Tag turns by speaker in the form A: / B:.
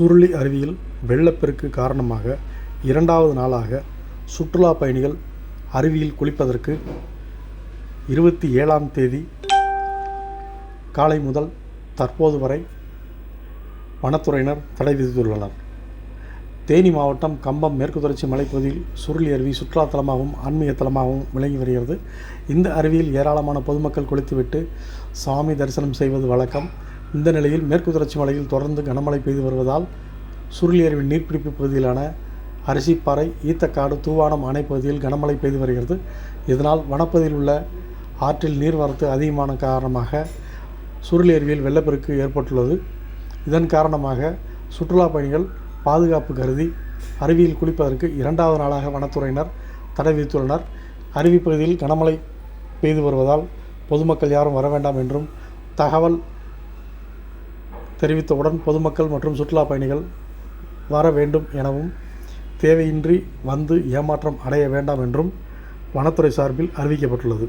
A: சுருளி அருவியில் வெள்ளப்பெருக்கு காரணமாக இரண்டாவது நாளாக சுற்றுலா பயணிகள் அருவியில் குளிப்பதற்கு இருபத்தி ஏழாம் தேதி காலை முதல் தற்போது வரை வனத்துறையினர் தடை விதித்துள்ளனர். தேனி மாவட்டம் கம்பம் மேற்கு தொடர்ச்சி மலைப்பகுதியில் சுருளி அருவி சுற்றுலா தலமாகவும் ஆன்மீக தலமாகவும் விளங்கி வருகிறது. இந்த அருவியில் ஏராளமான பொதுமக்கள் குளித்துவிட்டு சாமி தரிசனம் செய்வது வழக்கம். இந்த நிலையில் மேற்கு தொடர்ச்சி மலையில் தொடர்ந்து கனமழை பெய்து வருவதால் சுருளியருவின் நீர்பிடிப்பு பகுதியிலான அரிசிப்பாறை ஈத்தக்காடு தூவானம் அணை பகுதியில் கனமழை பெய்து வருகிறது. இதனால் வனப்பகுதியில் உள்ள ஆற்றில் நீர்வரத்து அதிகமான காரணமாக சுருளி அருவியில் வெள்ளப்பெருக்கு ஏற்பட்டுள்ளது. இதன் காரணமாக சுற்றுலா பயணிகள் பாதுகாப்பு கருதி அருவியில் குளிப்பதற்கு இரண்டாவது நாளாக வனத்துறையினர் தடை விதித்துள்ளனர். அருவி பகுதியில் கனமழை பெய்து வருவதால் பொதுமக்கள் யாரும் வர வேண்டாம் என்றும் தகவல் தெரிவித்தவுடன் பொதுமக்கள் மற்றும் சுற்றுலா பயணிகள் வர வேண்டும் எனவும் தேவையின்றி வந்து ஏமாற்றம் அடைய வேண்டாம் என்றும் வனத்துறை சார்பில் அறிவிக்கப்பட்டுள்ளது.